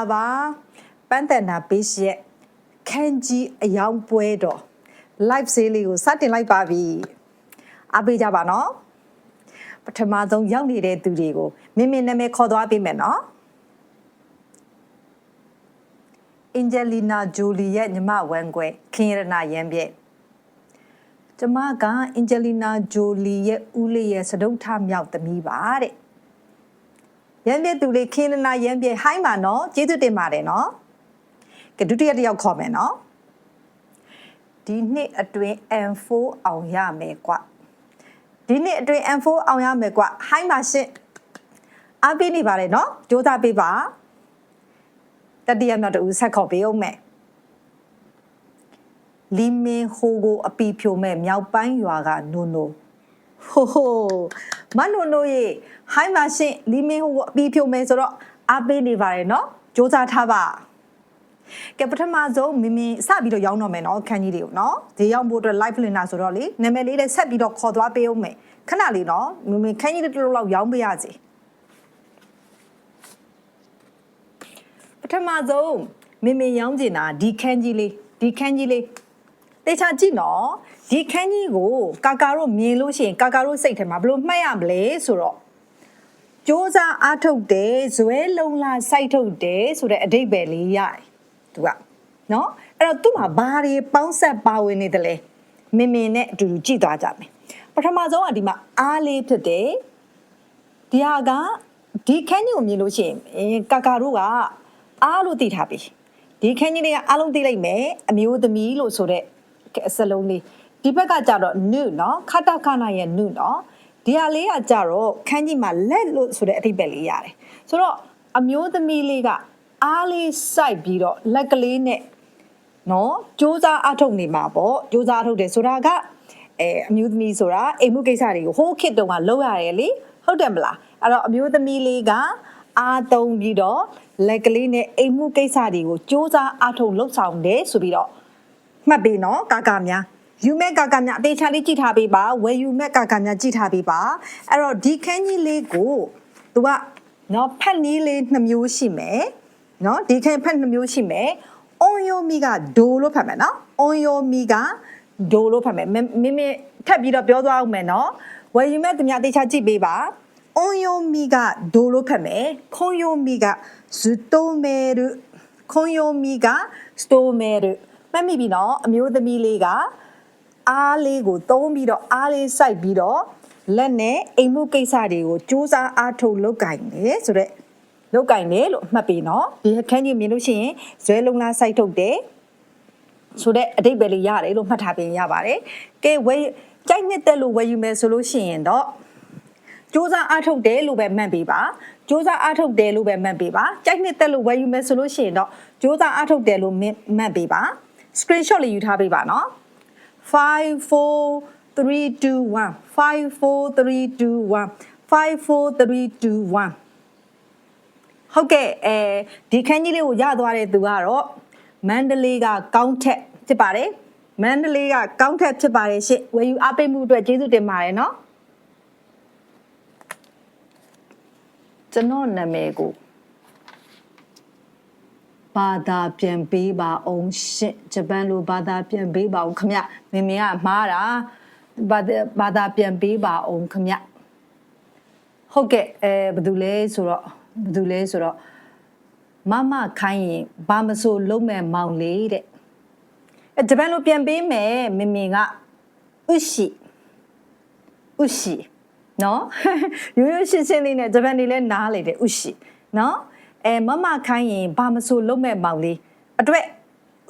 လာပါပန်းတန်နာဘေးရှ်ရဲ့ခန်းကြီးအယောင်ပွဲတော် live sale လေးကိုစတင်လိုက်ပါပြီအားပေးကြပါနော်ပထမဆုံးရောက်နေတဲ့သူတွေကိုမင်းမင်းနာမည်ခေါ်သွားပေးမယ်နော်အင်ဂျယ်လီနာဂျိုလီရဲ့ညီမဝမ်ကွယ်ခင်ရနာရန်ပြည့်ကျမကအင်ဂျယ်လီနာဂျိုလီရဲ့ဦးလေးရဲ့စတုထမြောက်သမီးပါတဲ့ ရန်ပြည့်သူလေးခင်ရနာရန်ပြည့်ဟိုင်းပါနော်ကျေးဇူးတင်ပါတယ်နော်ကဲဒုတိယတစ်ယောက်ခေါ်မယ်နော်ဒီနှစ်အတွင်း M4 အောင်ရမယ်ကွဒီနှစ်အတွင်း M4 အောင်ရမယ်ကွဟိုင်းပါရှင့်အားပေးနေပါတယ်နော်ကြိုးစားပေးပါတတိယမြောက်တူဆက်ခေါ်ပေးအောင်မယ်လီမင်ဟိုကိုအပီဖြိုမဲ့မြောက်ပိုင်းရွာကနိုနိုဟိုဟို မနိုနိုရေဟိုင်းပါရှင့်လီမင်ဟိုကိုအပီဖြိုမဲ့ဆိုတော့အားပေးနေပါတယ်နော်ကြိုးစားထားပါကဲပထမဆုံးမင်းမင်းစပြီးတော့ရောင်းတော့မယ်နော်ခန်းကြီးတွေကိုနော်ဒီရောက်ဖို့အတွက် live လင်နာဆိုတော့လေနာမည်လေးလည်းဆက်ပြီးတော့ခေါ်သွားပေးအောင်မယ်ခဏလေးနော်မင်းမင်းခန်းကြီးတစ်လုံးလောက်ရောင်းပေးရစီပထမဆုံးမင်းမင်းရောင်းကျင်တာဒီခန်းကြီးလေးဒီခန်းကြီးလေး တေချာကြည့်နော်ဒီခန်းကြီးကိုကာကာတို့မြင်လို့ရှိရင်ကာကာတို့စိတ်ထဲမှာဘယ်လိုမှတ်ရမလဲဆိုတော့စ조사အားထုတ်တယ်ဇွဲလုံလာစိုက်ထုတ်တယ်ဆိုတဲ့အဓိပ္ပာယ်လေးရတယ်သူကနော်အဲ့တော့သူ့မှာဘာတွေပေါင်းဆက်ပါဝင်နေတယ်လဲမင်မင်နဲ့အတူတူကြည့်သွားကြမယ်ပထမဆုံးကဒီမှာအားလေးဖြစ်တယ်ဒီဟာကဒီခန်းကြီးကိုမြင်လို့ရှိရင်အင်းကာကာတို့ကအားလို့သိထားပြီဒီခန်းကြီးတွေကအားလုံးသိလိုက်မယ်အမျိုးသမီးလို့ဆိုတဲ့ စလုံးလေးဒီဘက်ကကြတော့ new เนาะခတခနာရဲ့ new เนาะဒီဟာလေးကကြတော့ခန်းကြီးမှာလက်လို့ဆိုတဲ့အဓိပ္ပာယ်လေးရတယ်ဆိုတော့အမျိုးသမီးလေးကအားလေးစိုက်ပြီးတော့လက်ကလေးနဲ့နော်စ조사အထုတ်နေမှာပေါ့စ조사အထုတ်တယ်ဆိုတာကအဲအမျိုးသမီးဆိုတာအိမ်မှုကိစ္စတွေကိုဟိုးခေတ်တုန်းကလုပ်ရတယ်လေဟုတ်တယ်မလားအဲ့တော့အမျိုးသမီးလေးကအားသုံးပြီးတော့လက်ကလေးနဲ့အိမ်မှုကိစ္စတွေကိုစ조사အထုတ်လှုပ်ဆောင်တယ်ဆိုပြီးတော့ မှတ်ပေးနော်ကာကာများယူမဲ့ကာကာများအသေးချာလေးကြည့်ထားပေးပါဝယ်ယူမဲ့ကာကာများကြည့်ထားပေးပါအဲ့တော့ဒီခန်းကြီးလေးကိုသူကနော်ဖက်နီးလေးနှမျိုးရှိမယ်နော်ဒီခန်းဖက်နှမျိုးရှိမယ်အွန်ယိုမီကဒိုလို့ဖတ်မယ်နော်အွန်ယိုမီကဒိုလို့ဖတ်မယ်မင်းမင်းထပ်ပြီးတော့ပြောသွားအောင်မယ်နော်ဝယ်ယူမဲ့သူများအသေးချာကြည့်ပေးပါအွန်ယိုမီကဒိုလို့ဖတ်မယ်ခွန်ယိုမီကဇူတိုမဲရခွန်ယိုမီကစတိုမဲရ မှတ်မိပြီနော်အမျိုးသမီးလေးကအားလေးကိုသုံးပြီးတော့အားလေးစိုက်ပြီးတော့လက်နဲ့အိမ်မှုကိစ္စတွေကိုစူးစမ်းအားထုတ်လုပ်ကင်တယ်ဆိုတော့လောက်ကင်တယ်လို့မှတ်ပြီနော်ဒီခန်းကြီးမြင်လို့ရှိရင်ဇွဲလုံးလားစိုက်ထုတ်တယ်ဆိုတဲ့အတိတ်ပဲလေးရတယ်လို့မှတ်ထားပြင်ရပါတယ်ကဲဝယ်ကြိုက်နှစ်သက်လို့ဝယ်ယူမယ်ဆိုလို့ရှိရင်တော့စူးစမ်းအားထုတ်တယ်လို့ပဲမှတ်ပေးပါစူးစမ်းအားထုတ်တယ်လို့ပဲမှတ်ပေးပါကြိုက်နှစ်သက်လို့ဝယ်ယူမယ်ဆိုလို့ရှိရင်တော့စူးစမ်းအားထုတ်တယ်လို့မှတ်ပေးပါ screenshot လေးယူထားပေးပါနော်5 4 3 2 1 5 4 3 2 1 5 4 3 2 1ဟုတ်ကဲ့အဲဒီခန်းကြီးလေးကိုရသွားတဲ့သူကတော့မန္တလေးကကောင်းထက်ဖြစ်ပါတယ်မန္တလေးကကောင်းထက်ဖြစ်ပါတယ်ရှင့်ဝယ်ယူအားပေးမှုအတွက်ကျေးဇူးတင်ပါတယ်နော်ကျွန်တော်နာမည်ကို ဘာသာပြန်ပေးပါအောင်ရှင့်ဂျပန်လိုဘာသာပြန်ပေးပါအောင်ခမမမေကမှားတာဘာသာဘာသာပြန်ပေးပါအောင်ခမဟုတ်ကဲ့အဲဘာလို့လဲဆိုတော့ဘာလို့လဲဆိုတော့မမခိုင်းရင်ဘာမဆိုလုံးမဲ့မောင်လေးတဲ့အဲဂျပန်လိုပြန်ပေးမယ်မမေကဥရှိဥရှိနော်ရိုးရိုးရှင်းရှင်းလေးနဲ့ဂျပန်တွေလည်းနားလေတယ်ဥရှိနော် အဲမမခိုင်းရင်ဘာမဆိုလုံးမဲ့မောင်လေးအတွက်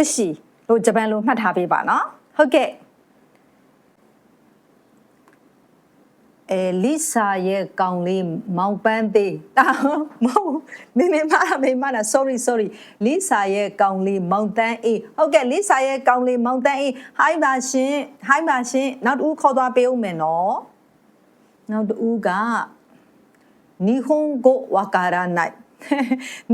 ဥရှိလို့ဂျပန်လိုမှတ်ထားပေးပါနော်ဟုတ်ကဲ့အဲလီဆာရဲ့ကောင်လေးမောင်ပန်းသေးတာမဟုတ်မင်းမမမင်းမနာ sorry sorry လီဆာရဲ့ကောင်လေးမောင်တန်းအေးဟုတ်ကဲ့လီဆာရဲ့ကောင်လေးမောင်တန်းအေးဟိုင်းပါရှင်ဟိုင်းပါရှင်နောက်တူခေါ်သွားပေးဦးမယ်နော်နောက်တူကနီဟွန်ဂိုဝါကာရာနိုင်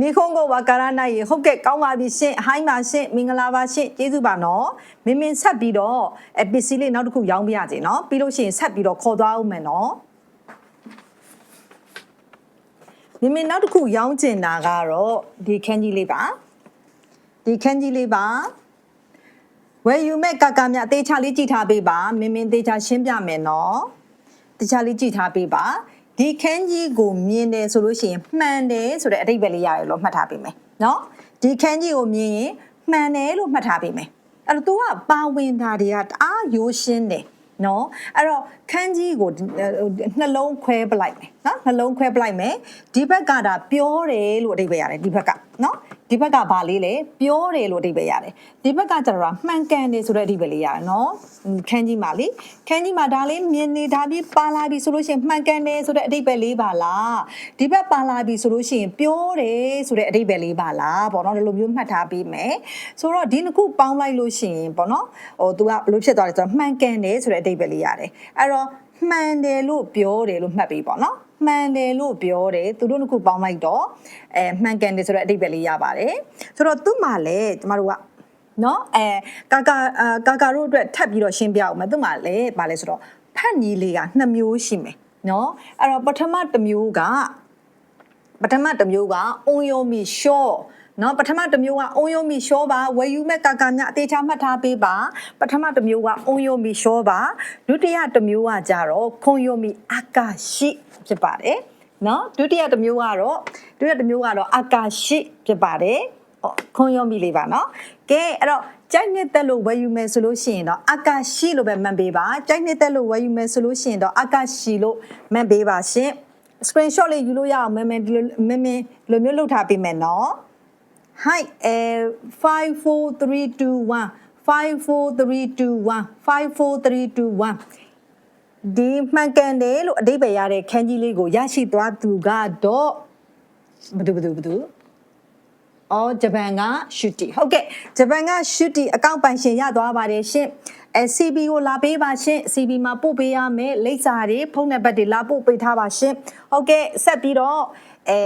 နီခုံကိုဝါကာရနိုင်ရေဟုတ်ကဲ့ကောင်းပါပြီရှင်ဟိုင်းပါရှင်မင်္ဂလာပါရှင်ကျေးဇူးပါနော်မင်းမင်းဆက်ပြီးတော့အပစ္စည်းလေးနောက်တစ်ခုရောင်းပြရစီနော်ပြီးလို့ရှိရင်ဆက်ပြီးတော့ခေါ်သွားအောင်မယ်နော်မမမေနောက်တစ်ခုရောင်းကျင်တာကတော့ဒီခန်းကြီးလေးပါဒီခန်းကြီးလေးပါဝယ်ယူမဲ့ကာကာမြအသေးချလေးကြည့်ထားပေးပါမင်းမင်းသေးချရှင်းပြမယ်နော်တခြားလေးကြည့်ထားပေးပါ ဒီခန်းကြီးကိုမြင်တယ်ဆိုလို့ရှိရင်မှန်တယ်ဆိုတဲ့အဓိပ္ပာယ်လေးရတယ်လို့မှတ်ထားပေးမယ်နော်ဒီခန်းကြီးကိုမြင်ရင်မှန်တယ်လို့မှတ်ထားပေးမယ်အဲ့တော့ तू ကပါဝင်တာတွေကတအားရိုးရှင်းတယ်နော်အဲ့တော့ခန်းကြီးကိုနှလုံးခွဲပလိုက်မယ်နော်နှလုံးခွဲပလိုက်မယ်ဒီဘက်ကဒါပြောတယ်လို့အဓိပ္ပာယ်ရတယ်ဒီဘက်ကနော် ဒီဘက်ကဘာလေးလဲပြောတယ်လို့အဓိပ္ပာယ်ရတယ်ဒီဘက်ကကျတော့မှန်ကန်တယ်ဆိုတဲ့အဓိပ္ပာယ်လေးရတယ်နော်ခန်းကြီးမှာလေခန်းကြီးမှာဒါလေးမြင်နေတာပြီးပါလာပြီဆိုလို့ရှိရင်မှန်ကန်တယ်ဆိုတဲ့အဓိပ္ပာယ်လေးပါလားဒီဘက်ပါလာပြီဆိုလို့ရှိရင်ပြောတယ်ဆိုတဲ့အဓိပ္ပာယ်လေးပါလားပေါ့နော်ဒီလိုမျိုးမှတ်ထားပေးမယ်ဆိုတော့ဒီနှစ်ခုပေါင်းလိုက်လို့ရှိရင်ပေါ့နော်ဟို तू ကဘယ်လိုဖြစ်သွားလဲဆိုတော့မှန်ကန်တယ်ဆိုတဲ့အဓိပ္ပာယ်လေးရတယ်အဲ့တော့ မှန်တယ်လို့ပြောတယ်လို့မှတ်ပေးပေါ့နော်မှန်တယ်လို့ပြောတယ်သူတို့နှစ်ခုပေါင်းလိုက်တော့အဲမှန်ကန်တယ်ဆိုတဲ့အဓိပ္ပာယ်လေးရပါတယ်ဆိုတော့သူ့မှာလည်းကျမတို့ကနော်အဲကာကာအာကာကာတို့အတွက်ထပ်ပြီးတော့ရှင်းပြအောင်မယ်သူ့မှာလည်းဗာလဲဆိုတော့ဖတ်နီးလေးကနှစ်မျိုးရှိမယ်နော်အဲ့တော့ပထမတစ်မျိုးကပထမတစ်မျိုးကအုံယုံမီရှော့ နော်ပထမတစ်မျိုးကအုံယုံမီရှောပါဝယ်ယူမဲ့ကာကာမြအသေးချာမှတ်ထားပေးပါပထမတစ်မျိုးကအုံယုံမီရှောပါဒုတိယတစ်မျိုးကကြတော့ခွန်ယုံမီအာကာရှိဖြစ်ပါတယ်နော်ဒုတိယတစ်မျိုးကတော့ဒုတိယတစ်မျိုးကတော့အာကာရှိဖြစ်ပါတယ်ဟောခွန်ယုံမီလေးပါနော်ကဲအဲ့တော့ကြိုက်နှစ်သက်လို့ဝယ်ယူမယ်ဆိုလို့ရှိရင်တော့အာကာရှိလို့ပဲမှတ်ပေးပါကြိုက်နှစ်သက်လို့ဝယ်ယူမယ်ဆိုလို့ရှိရင်တော့အာကာရှိလို့မှတ်ပေးပါရှင် screenshot လေးယူလို့ရအောင်မမဒီလိုမမဒီလိုမျိုးလုပ်ထားပေးမယ်နော် Hi အဲ54321 54321 54321ဒီမှန်ကန်တယ်လို့အဓိပ္ပာယ်ရတဲ့ခန်းကြီးလေးကိုရရှိသွားသူကတော့ဘယ်သူဘယ်သူဘယ်သူအော်ဂျပန်ကရှူတီဟုတ်ကဲ့ဂျပန်ကရှူတီအကောင့်ပိုင်ရှင်ရသွားပါတယ်ရှင်အဲ CB ကိုလာပေးပါရှင် CB မှာပို့ပေးရမယ်လိပ်စာတွေဖုန်းနံပါတ်တွေလာပို့ပေးထားပါရှင်ဟုတ်ကဲ့ဆက်ပြီးတော့ အဲ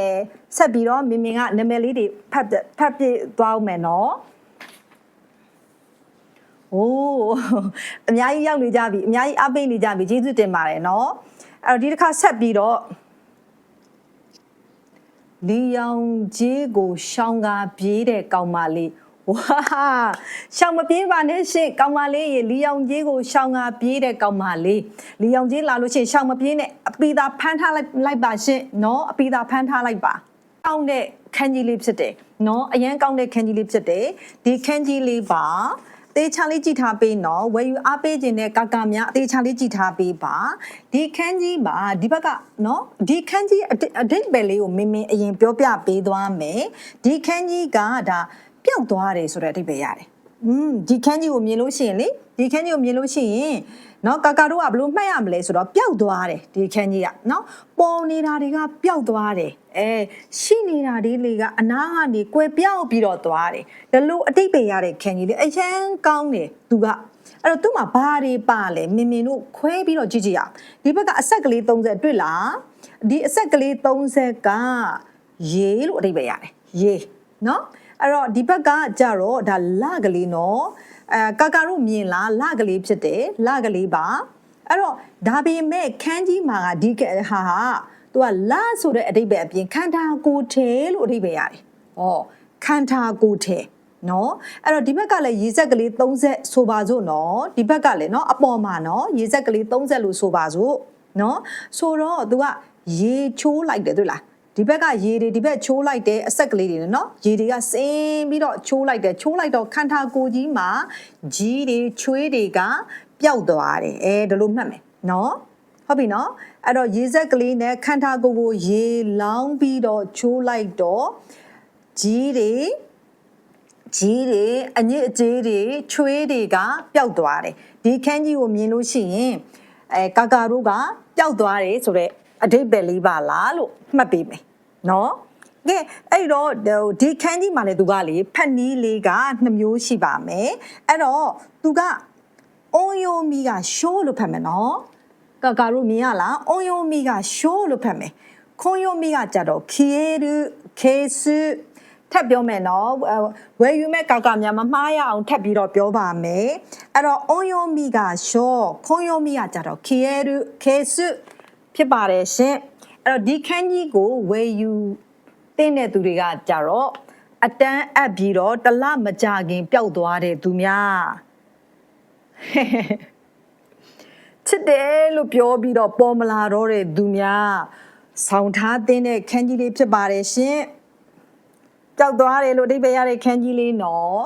ဆက်ပြီးတော့မင်မင်ကနာမည်လေးတွေဖတ်ဖတ်ပြသွားအောင်မယ်နော်โอ้အများကြီးရောက်နေကြပြီအများကြီးအားပေးနေကြပြီကျေးဇူးတင်ပါတယ်เนาะအဲ့တော့ဒီတစ်ခါဆက်ပြီးတော့လီယောင်ကြီးကိုရှောင်းကားပြေးတဲ့ကောင်မလေး ဝါရှောင်မပြေးပါနဲ့ရှင်ကောင်မလေးရေလီယောင်ကြီးကိုရှောင်ကပြေးတဲ့ကောင်မလေးလီယောင်ကြီးလာလို့ရှင်ရှောင်မပြေးနဲ့အပီသာဖမ်းထားလိုက်လိုက်ပါရှင်နော်အပီသာဖမ်းထားလိုက်ပါကောင်းတဲ့ခန်းကြီးလေးဖြစ်တယ်နော်အရန်ကောင်းတဲ့ခန်းကြီးလေးဖြစ်တယ်ဒီခန်းကြီးလေးပါတေချာလေးကြည့်ထားပေးနော်ဝယ်ယူအားပေးခြင်းနဲ့ကာကာများအသေးချာလေးကြည့်ထားပေးပါဒီခန်းကြီးမှာဒီဘက်ကနော်ဒီခန်းကြီးအတိတ်ပဲလေးကိုမင်းမင်းအရင်ပြောပြပေးသွားမယ်ဒီခန်းကြီးကဒါ ပျောက်သွားတယ်ဆိုတဲ့အဓိပ္ပာယ်ရတယ်อืมဒီခန်းကြီးကိုမြင်လို့ရှိရင်လေဒီခန်းကြီးကိုမြင်လို့ရှိရင်နော်ကာကာတို့ကဘလို့မှတ်ရမလဲဆိုတော့ပျောက်သွားတယ်ဒီခန်းကြီးကနော်ပေါ်နေတာတွေကပျောက်သွားတယ်အဲရှိနေတာတွေလေကအနားကနေကွယ်ပြောက်ပြီးတော့သွားတယ်ဒါလို့အတိတ်ပဲရတဲ့ခန်းကြီးလေအရန်ကောင်းတယ်သူကအဲ့တော့သူ့မှာဘာတွေပါလဲမင်မင်တို့ခွဲပြီးတော့ကြည့်ကြည့်ရအောင်ဒီဘက်ကအဆက်ကလေး30တွေ့လားဒီအဆက်ကလေး30ကရေလို့အတိတ်ပဲရတယ်ရေနော် အဲ့တော့ဒီဘက်ကကြတော့ဒါလကလေးနော်အဲကာကာတို့မြင်လားလကလေးဖြစ်တယ်လကလေးပါအဲ့တော့ဒါပေမဲ့ခန်းကြီးမှာကဒီဟာဟာသူကလဆိုတဲ့အဓိပ္ပာယ်အပြင်ခန္ဓာကိုယ်ထဲလို့အဓိပ္ပာယ်ရတယ်။ဩခန္ဓာကိုယ်ထဲနော်အဲ့တော့ဒီဘက်ကလည်းရေဆက်ကလေး30ဆိုပါစို့နော်ဒီဘက်ကလည်းနော်အပေါ်မှာနော်ရေဆက်ကလေး30လို့ဆိုပါစို့နော်ဆိုတော့ तू ကရေချိုးလိုက်တယ်တွေ့လား ဒီဘက်ကရေတွေဒီဘက်ချိုးလိုက်တယ်အဆက်ကလေးတွေနော်ရေတွေကစင်းပြီးတော့ချိုးလိုက်တယ်ချိုးလိုက်တော့ခန္ဓာကိုယ်ကြီးမှာကြီးတွေချွေးတွေကပျောက်သွားတယ်အဲဒါလို့မှတ်မယ်နော်ဟုတ်ပြီနော်အဲ့တော့ရေဆက်ကလေးနဲ့ခန္ဓာကိုယ်ကိုရေလောင်းပြီးတော့ချိုးလိုက်တော့ကြီးတွေကြီးတွေအညစ်အကြေးတွေချွေးတွေကပျောက်သွားတယ်ဒီခန်းကြီးကိုမြင်လို့ရှိရင်အဲကာကာတို့ကပျောက်သွားတယ်ဆိုတော့အတိတ်ပဲလေးပါလားလို့မှတ်ပေးမယ် နော်ကဲအဲ့တော့ဒီခန်းကြီးမှာလည်းသူကလေဖက်နီးလေးကနှစ်မျိုးရှိပါမယ်အဲ့တော့သူကအုံယိုမီကရှိုးလို့ဖတ်မယ်နော်ကာကာတို့မြင်ရလားအုံယိုမီကရှိုးလို့ဖတ်မယ်ခွန်ယိုမီကကြတော့ခီယေရုခေစုထပ်ပြောမယ်နော်ဝယ်ယူမဲ့ကာကာများမမှားရအောင်ထပ်ပြီးတော့ပြောပါမယ်အဲ့တော့အုံယိုမီကရှော့ခွန်ယိုမီကကြတော့ခီယေရုခေစုဖြစ်ပါတယ်ရှင် အဲ့တော့ဒီခန်းကြီးကိုဝယ်ယူတင်းတဲ့သူတွေကကြတော့အတန်းအပ်ပြီးတော့တလမကြခင်ပျောက်သွားတဲ့သူများချစ်တယ်လို့ပြောပြီးတော့ပေါ်မလာတော့တဲ့သူများဆောင်းထားတင်းတဲ့ခန်းကြီးလေးဖြစ်ပါတယ်ရှင်ပျောက်သွားတယ်လို့အဓိပ္ပာယ်ရတဲ့ခန်းကြီးလေးနော်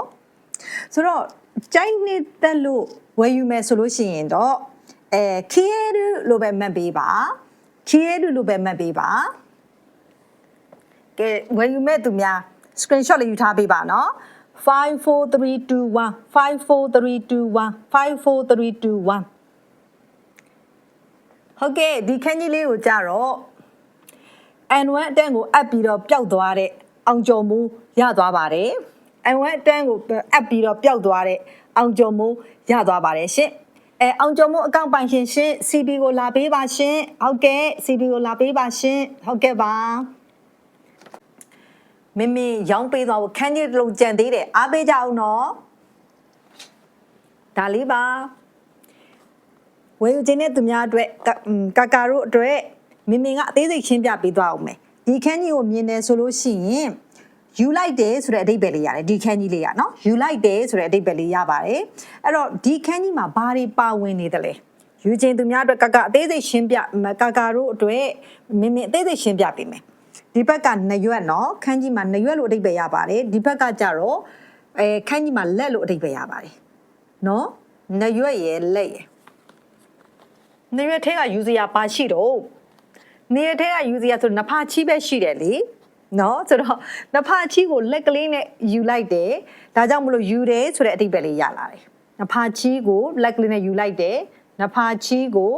ဆိုတော့ကြိုက်နေသက်လို့ဝယ်ယူမယ်ဆိုလို့ရှိရင်တော့အဲခီရဲလို့ပဲမှတ်ပေးပါ ခီရဲလို့ပဲမှတ်ပေးပါကဲဝယ်ယူမဲ့သူများ screenshot လေးယူထားပေးပါနော်54321 54321 54321ဟုတ်ကဲ့ဒီခန်းကြီးလေးကိုကြတော့ N1 အတန်းကိုအပ်ပြီးတော့ပျောက်သွားတဲ့အောင်ကျော်မူရသွားပါတယ် N1 အတန်းကိုအပ်ပြီးတော့ပျောက်သွားတဲ့အောင်ကျော်မူရသွားပါတယ်ရှင် အဲအောင်ကျော်မူအကောင့်ပိုင်ရှင်ရှင် CB ကိုလာပေးပါရှင်ဟုတ်ကဲ့ CB ကိုလာပေးပါရှင်ဟုတ်ကဲ့ပါမင်းမင်းရောင်းပေးသွားဖို့ခန်းကြီးတစ်လုံးကြံသေးတယ်အားပေးကြအောင်နော်ဒါလေးပါဝယ်ယူခြင်းတဲ့သူများအတွက်ကာကာကာတို့အတွက်မင်မင်ကအသေးစိတ်ရှင်းပြပေးသွားအောင်မယ်ဒီခန်းကြီးကိုမြင်တယ်ဆိုလို့ရှိရင် ယူလိုက်တယ်ဆိုတဲ့အဓိပ္ပာယ်လေးရတယ်ဒီခန်းကြီးလေးကနော်ယူလိုက်တယ်ဆိုတဲ့အဓိပ္ပာယ်လေးရပါတယ်အဲ့တော့ဒီခန်းကြီးမှာဘာတွေပါဝင်နေတယ်လဲယူခြင်းသူများအတွက်ကာကာအသေးစိတ်ရှင်းပြကာကာတို့အတွက်မင်မင်အသေးစိတ်ရှင်းပြပေးမယ်ဒီဘက်ကနရွက်နော်ခန်းကြီးမှာနရွက်လို့အဓိပ္ပာယ်ရပါတယ်ဒီဘက်ကကြတော့အဲခန်းကြီးမှာလက်လို့အဓိပ္ပာယ်ရပါတယ်နော်နရွက်ရယ်လက်ရယ်နေရထဲကယူစရာပါရှိတော့နေရထဲကယူစရာဆိုနဖာချီပဲရှိတယ်လေ နော်ဆိုတော့နဖာချီကိုလက်ကလေးနဲ့ယူလိုက်တယ်ဒါကြောင့်မလို့ယူတယ်ဆိုတဲ့အဓိပ္ပာယ်လေးရလာတယ်နဖာချီကိုလက်ကလေးနဲ့ယူလိုက်တယ်နဖာချီကို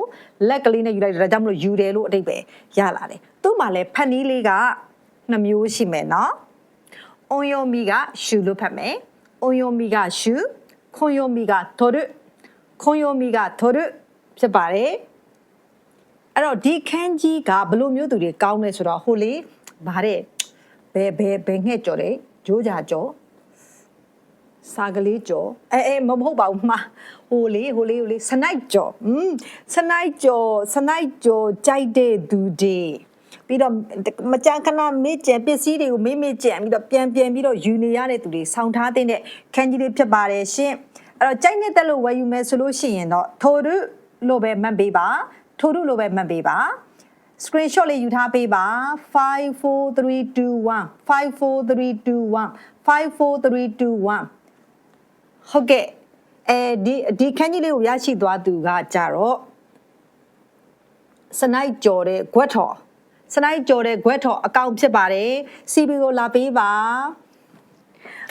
လက်ကလေးနဲ့ယူလိုက်တယ်ဒါကြောင့်မလို့ယူတယ်လို့အဓိပ္ပာယ်ရလာတယ်သူ့မှာလည်းဖတ်နည်းလေးကနှစ်မျိုးရှိမယ်နော်အွန်ယိုမီကရှူလို့ဖတ်မယ်အွန်ယိုမီကရှူခွန်ယိုမီကထိုရုခွန်ယိုမီကထိုရုဖြစ်ပါတယ်အဲ့တော့ဒီခန်းကြီးကဘယ်လိုမျိုးသူတွေကောင်းလဲဆိုတော့ဟိုလေဗါတဲ့ ဘယ်ဘယ်ဘယ်ငှက်ကြော်လဲဂျိုးကြကြော်စာကလေးကြော်အဲအဲမဟုတ်ပါဘူးမှာဟိုလေဟိုလေဟိုလေစနိုက်ကြော်อืมစနိုက်ကြော်စနိုက်ကြော်ကြိုက်တဲ့သူတွေပြီးတော့မကြခဏမေ့ကြံပစ္စည်းတွေကိုမေ့မေ့ကြံပြီးတော့ပြန်ပြန်ပြီးတော့ယူနေရတဲ့သူတွေဆောင်းထားတဲ့ခန်းကြီးလေးဖြစ်ပါတယ်ရှင်အဲ့တော့ကြိုက်နေတဲ့လို့ဝယ်ယူမယ်ဆိုလို့ရှိရင်တော့ထိုတို့လို့ပဲမှတ်ပေးပါထိုတို့လို့ပဲမှတ်ပေးပါ screenshot လေးယူထားပေးပါ54321 54321 54321ဟုတ်ကဲ့အဲဒီဒီခန်းကြီးလေးကိုရရှိသွားသူကကြတော့စနိုက်ကြော်တဲ့ခွက်ထော်စနိုက်ကြော်တဲ့ခွက်ထော်အကောင့်ဖြစ်ပါတယ် CB ကိုလာပေးပါ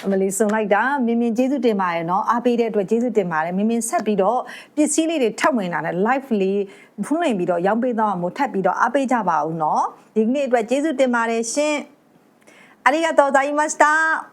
အမလီစုံလိုက်တာမင်းမင်းကျေးဇူးတင်ပါတယ်နော်အားပေးတဲ့အတွက်ကျေးဇူးတင်ပါတယ်မင်းမင်းဆက်ပြီးတော့ပစ္စည်းလေးတွေထပ်ဝင်လာတဲ့ live လေးဖုန်းလိမ်ပြီးတော့ရောင်းပေးတော့မို့ထပ်ပြီးတော့အားပေးကြပါဦးနော်ဒီကနေ့အတွက်ကျေးဇူးတင်ပါတယ်ရှင်ありがとうございました。